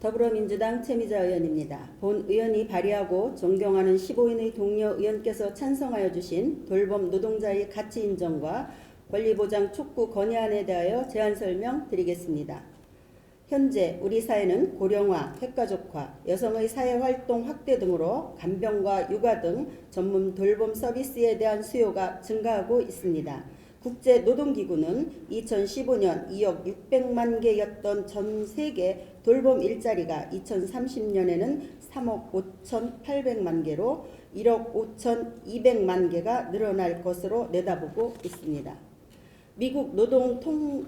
더불어민주당 최미자 의원입니다. 본 의원이 발의하고 존경하는 15인의 동료 의원께서 찬성하여 주신 돌봄 노동자의 가치 인정과 권리보장 촉구 건의안에 대하여 제안 설명 드리겠습니다. 현재 우리 사회는 고령화, 핵가족화, 여성의 사회활동 확대 등으로 간병과 육아 등 전문 돌봄 서비스에 대한 수요가 증가하고 있습니다. 국제노동기구는 2015년 2억 600만 개였던 전 세계 돌봄 일자리가 2030년에는 3억 5,800만 개로 1억 5,200만 개가 늘어날 것으로 내다보고 있습니다. 미국 노동 통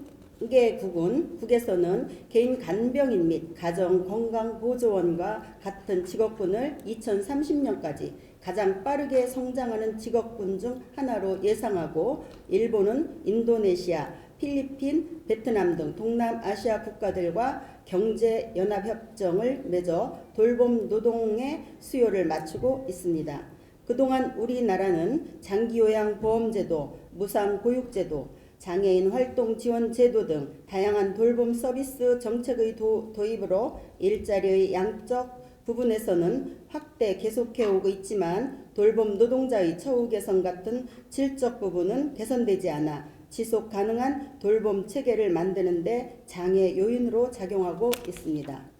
계국은 국에서는 개인 간병인 및 가정 건강 보조원과 같은 직업군을 2030년까지 가장 빠르게 성장하는 직업군 중 하나로 예상하고 일본은 인도네시아, 필리핀, 베트남 등 동남아시아 국가들과 경제 연합 협정을 맺어 돌봄 노동의 수요를 맞추고 있습니다. 그동안 우리나라는 장기요양 보험제도, 무상보육제도, 장애인 활동 지원 제도 등 다양한 돌봄 서비스 정책의 도, 도입으로 일자리의 양적 부분에서는 확대 계속해 오고 있지만 돌봄 노동자의 처우 개선 같은 질적 부분은 개선되지 않아 지속 가능한 돌봄 체계를 만드는데 장애 요인으로 작용하고 있습니다.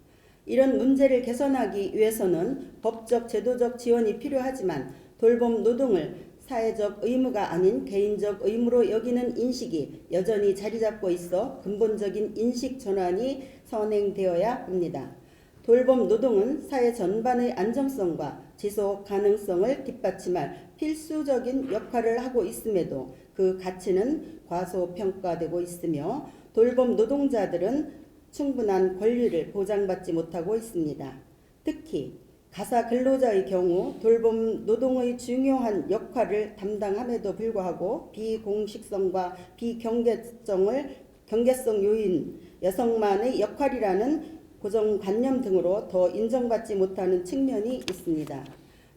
이런 문제를 개선하기 위해서는 법적 제도적 지원이 필요하지만 돌봄 노동을 사회적 의무가 아닌 개인적 의무로 여기는 인식이 여전히 자리 잡고 있어 근본적인 인식 전환이 선행되어야 합니다. 돌봄 노동은 사회 전반의 안정성과 지속 가능성을 뒷받침할 필수적인 역할을 하고 있음에도 그 가치는 과소평가되고 있으며 돌봄 노동자들은 충분한 권리를 보장받지 못하고 있습니다. 특히 가사 근로자의 경우 돌봄 노동의 중요한 역할을 담당함에도 불구하고 비공식성과 비경계성을 경계성 요인 여성만의 역할이라는 고정관념 등으로 더 인정받지 못하는 측면이 있습니다.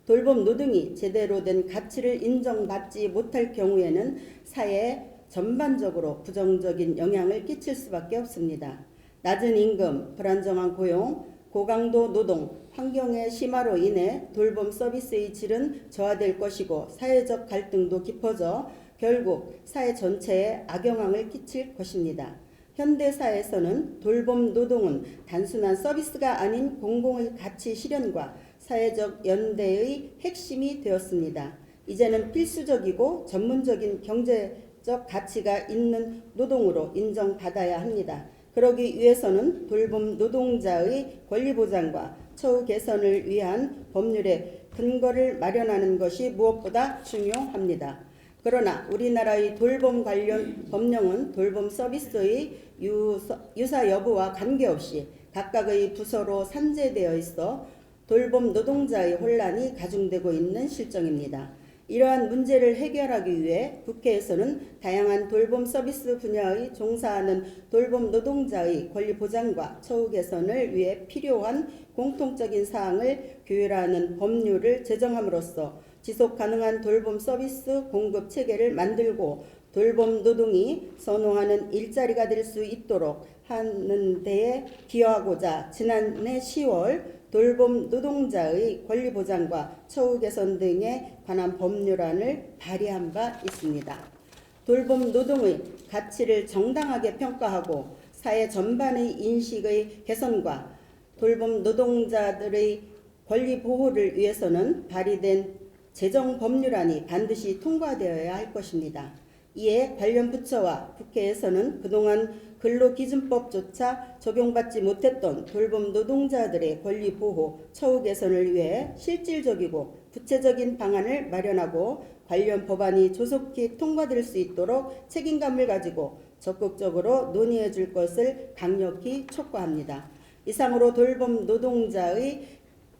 돌봄 노동이 제대로 된 가치를 인정받지 못할 경우에는 사회에 전반적으로 부정적인 영향을 끼칠 수밖에 없습니다. 낮은 임금, 불안정한 고용, 고강도 노동, 환경의 심화로 인해 돌봄 서비스의 질은 저하될 것이고 사회적 갈등도 깊어져 결국 사회 전체에 악영향을 끼칠 것입니다. 현대사에서는 돌봄 노동은 단순한 서비스가 아닌 공공의 가치 실현과 사회적 연대의 핵심이 되었습니다. 이제는 필수적이고 전문적인 경제적 가치가 있는 노동으로 인정받아야 합니다. 그러기 위해서는 돌봄 노동자의 권리 보장과 처우 개선을 위한 법률의 근거를 마련하는 것이 무엇보다 중요합니다. 그러나 우리나라의 돌봄 관련 법령은 돌봄 서비스의 유사 여부와 관계없이 각각의 부서로 산재되어 있어 돌봄 노동자의 혼란이 가중되고 있는 실정입니다. 이러한 문제를 해결하기 위해 국회에서는 다양한 돌봄 서비스 분야의 종사하는 돌봄 노동자의 권리 보장과 처우 개선을 위해 필요한 공통적인 사항을 규율하는 법률을 제정함으로써 지속 가능한 돌봄 서비스 공급 체계를 만들고 돌봄 노동이 선호하는 일자리가 될 수 있도록 하는 데에 기여하고자 지난해 10월 돌봄 노동자의 권리 보장과 처우 개선 등에 관한 법률안을 발의한 바 있습니다. 돌봄 노동의 가치를 정당하게 평가하고 사회 전반의 인식의 개선과 돌봄 노동자들의 권리 보호를 위해서는 발의된 재정 법률안이 반드시 통과되어야 할 것입니다. 이에 관련 부처와 국회에서는 그동안 근로기준법조차 적용받지 못했던 돌봄 노동자들의 권리 보호, 처우 개선을 위해 실질적이고 구체적인 방안을 마련하고 관련 법안이 조속히 통과될 수 있도록 책임감을 가지고 적극적으로 논의해 줄 것을 강력히 촉구합니다. 이상으로 돌봄 노동자의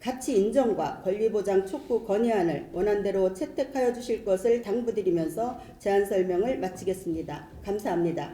가치 인정과 권리 보장 촉구 건의안을 원안대로 채택하여 주실 것을 당부드리면서 제안 설명을 마치겠습니다. 감사합니다.